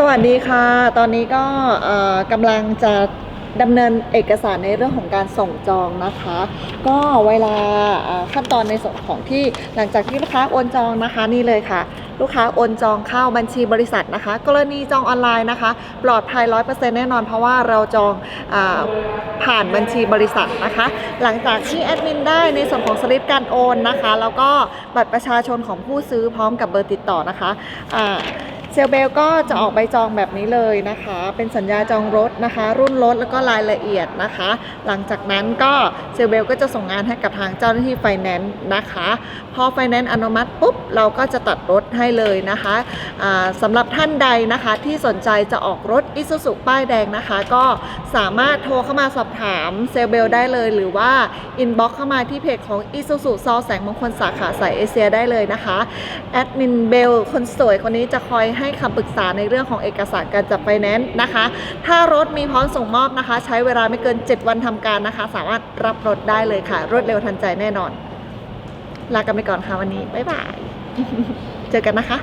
สวัสดีค่ะ ตอนนี้ก็กำลังจะดำเนินเอกสารในเรื่องของการส่งจองนะคะ ก็เวลาขั้นตอนในส่วนของที่หลังจากที่ลูกค้าโอนจองนะคะนี่เลยค่ะ ลูกค้าโอนจองเข้าบัญชีบริษัทนะคะ กรณีจองออนไลน์นะคะ ปลอดภัย100%แน่นอนเพราะว่าเราจองอผ่านบัญชีบริษัทนะคะ หลังจากที่แอดมินได้ในส่วนของสลิปการโอนนะคะ แล้วก็บัตรประชาชนของผู้ซื้อพร้อมกับเบอร์ติดต่อนะคะ เซลเบลก็จะออกใบจองแบบนี้เลยนะคะ เป็นสัญญาจองรถนะคะ รุ่นรถแล้วก็รายละเอียดนะคะ หลังจากนั้นก็เซลเบลก็จะส่งงานให้กับทางเจ้าหน้าที่ไฟแนนซ์นะคะ พอไฟแนนซ์อนุมัติปุ๊บเราก็จะตัดรถให้เลยนะคะอ่าสำหรับท่านใดนะคะที่สนใจจะออกรถอิซูซุป้ายแดงนะคะ ก็สามารถโทรเข้ามาสอบถามเซลเบลได้เลย หรือว่าอินบ็อกเข้ามาที่เพจของอิซูซุซอแสงมงคลสาขาสายเอเชียได้เลยนะคะแอดมินเบลคนสวยคนนี้จะคอยให้ให้คำปรึกษาในเรื่องของเอกสารการจัดไฟแนนซ์นะคะ ถ้ารถมีพร้อมส่งมอบนะคะ ใช้เวลาไม่เกิน 7 วันทำการนะคะ สามารถรับรถได้เลยค่ะ รวดเร็วทันใจแน่นอน ลากันไปก่อนค่ะวันนี้ บ๊ายบาย เจอกันนะคะ